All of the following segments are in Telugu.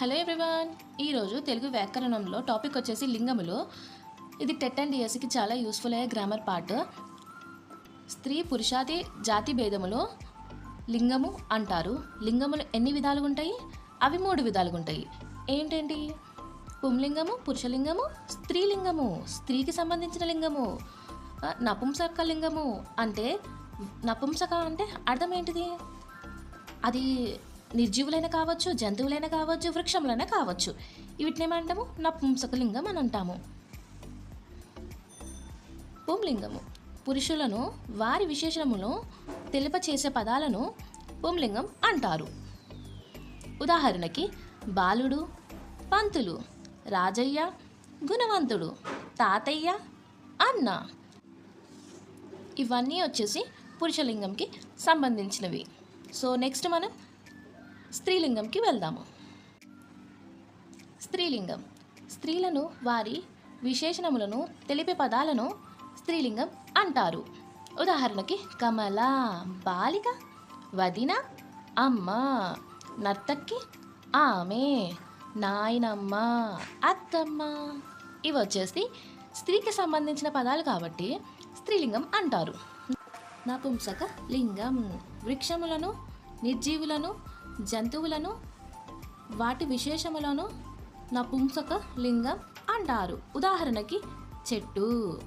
Hello everyone. ఈరోజు తెలుగు వ్యాకరణంలో టాపిక్ వచ్చేసి లింగములు. ఇది టెట్ అండ్ డిఎస్సికి చాలా యూస్ఫుల్ అయ్యే గ్రామర్ పార్ట్. స్త్రీ పురుషాది జాతి భేదములో లింగము అంటారు. లింగములు ఎన్ని విధాలుగా ఉంటాయి? అవి మూడు విధాలుగా ఉంటాయి. ఏంటేంటి? పుంలింగము పురుషలింగము స్త్రీలింగము. స్త్రీకి సంబంధించిన లింగము. నపుంసక లింగము. అంటే నపుంసక అంటే అర్థం ఏంటిది? అది నిర్జీవులైనా కావచ్చు జంతువులైనా కావచ్చు వృక్షములైనా కావచ్చు. వీటిని ఏమంటాము? నపుంసకలింగం అని అంటాము. పుంలింగము. పురుషులను వారి విశేషణమును తెలిపచేసే పదాలను పుంలింగం అంటారు. ఉదాహరణకి బాలుడు పంతులు రాజయ్య గుణవంతుడు తాతయ్య అన్న. ఇవన్నీ వచ్చేసి పురుషలింగంకి సంబంధించినవి. సో నెక్స్ట్ మనం స్త్రీలింగంకి వెళ్దాము. స్త్రీలింగం. స్త్రీలను వారి విశేషణములను తెలిపే పదాలను స్త్రీలింగం అంటారు. ఉదాహరణకి కమల బాలిక వదిన అమ్మ నర్తక్కి ఆమె నాయనమ్మ అత్తమ్మ. ఇవి వచ్చేసి స్త్రీకి సంబంధించిన పదాలు కాబట్టి స్త్రీలింగం అంటారు. నపుంసక లింగం. వృక్షములను నిర్జీవులను జంతువులను వాటి విశేషములను నపుంసక లింగం అంటారు. ఉదాహరణకి చెట్టు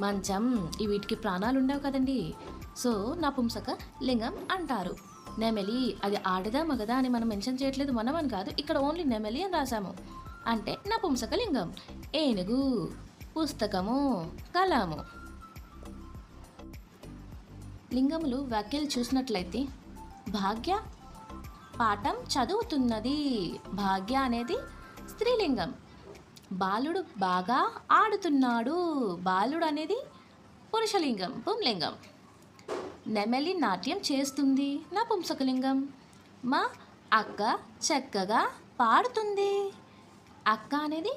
మంచం ఈ వీటికి ప్రాణాలు ఉండవు కదండి. సో నపుంసక లింగం అంటారు. నెమలి అది ఆడదా మగదా అని మనం మెన్షన్ చేయట్లేదు. మనం అని కాదు ఇక్కడ ఓన్లీ నెమలి అని రాసాము అంటే నపుంసక లింగం. ఏనుగు పుస్తకము కలము. లింగములు వ్యాఖ్యలు చూసినట్లయితే భాగ్య పాఠం చదువుతున్నది. భాగ్య అనేది స్త్రీలింగం. బాలుడు బాగా ఆడుతున్నాడు. బాలుడు అనేది పురుషలింగం పుంలింగం. నెమలి నాట్యం చేస్తుంది. నపుంసకలింగం మా అక్క చక్కగా పాడుతుంది. అక్క అనేది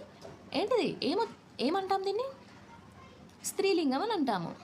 ఏంటిది? ఏమ ఏమంటాం దీన్ని? స్త్రీలింగం అని అంటాము.